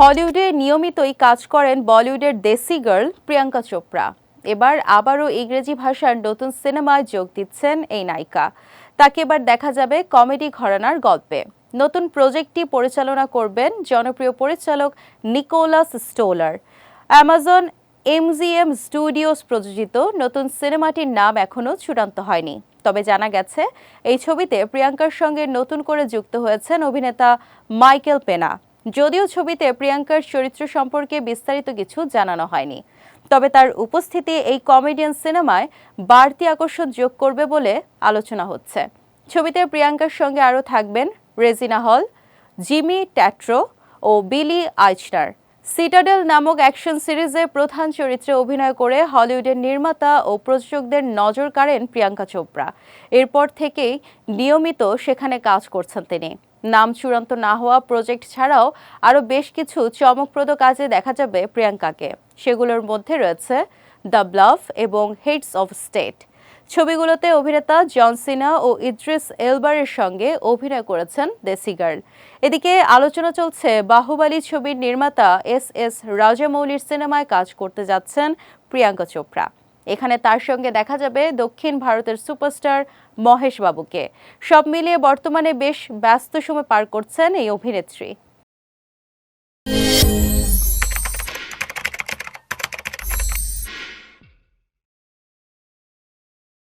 হলিউডে নিয়মিতই কাজ করেন বলিউডের দেশি গার্ল প্রিয়াঙ্কা চোপড়া। এবার আবারও ইংরেজি ভাষার নতুন সিনেমায় যোগ দিচ্ছেন এই নায়িকা। তাকে এবার দেখা যাবে কমেডি ঘরানার গল্পে। নতুন প্রজেক্টটি পরিচালনা করবেন জনপ্রিয় পরিচালক Nicholas Stoller. Amazon MGM studios প্রযোজিত নতুন সিনেমাটির নাম এখনও চূড়ান্ত হয়নি। তবে জানা গেছে, এই ছবিতে প্রিয়াঙ্কার সঙ্গে নতুন করে যুক্ত হয়েছেন অভিনেতা মাইকেল পেনা। যদিও ছবিতে প্রিয়াঙ্কার চরিত্র সম্পর্কে বিস্তারিত কিছু জানানো হয়নি। তবে তার উপস্থিতি এই কমেডিয়ান সিনেমায় বাড়তি আকর্ষণ যোগ করবে বলে আলোচনা হচ্ছে। ছবিতে প্রিয়াঙ্কার সঙ্গে আরও থাকবেন রেজিনা হল, জিমি ট্যাট্রো ও বিলি আইচনার। সিটাডেল নামক অ্যাকশন সিরিজের প্রধান চরিত্রে অভিনয় করে হলিউডের নির্মাতা ও প্রযোজকদের নজর কাড়েন প্রিয়াঙ্কা চোপড়া। এরপর থেকেই নিয়মিত সেখানে কাজ করছেন তিনি। নাম চূড়ান্ত না হওয়া প্রজেক্ট ছাড়াও আরও বেশ কিছু চমকপ্রদ কাজে দেখা যাবে প্রিয়াঙ্কাকে। সেগুলোর মধ্যে রয়েছে দ্য ব্লাফ এবং হেডস অফ স্টেট। ছবিগুলোতে অভিনেতা জন সিনা ও ইদ্রিস এলবারের সঙ্গে অভিনয় করেছেন দেসি গার্ল। এদিকে আলোচনা চলছে, বাহুবালী ছবির নির্মাতা এস এস রাজামৌলির সিনেমায় কাজ করতে যাচ্ছেন প্রিয়াঙ্কা চোপড়া। এখানে তার সঙ্গে দেখা যাবে দক্ষিণ ভারতের সুপারস্টার মহেশ বাবুকে। সব মিলিয়ে বর্তমানে বেশ ব্যস্ত সময় পার করছেন এই অভিনেত্রী।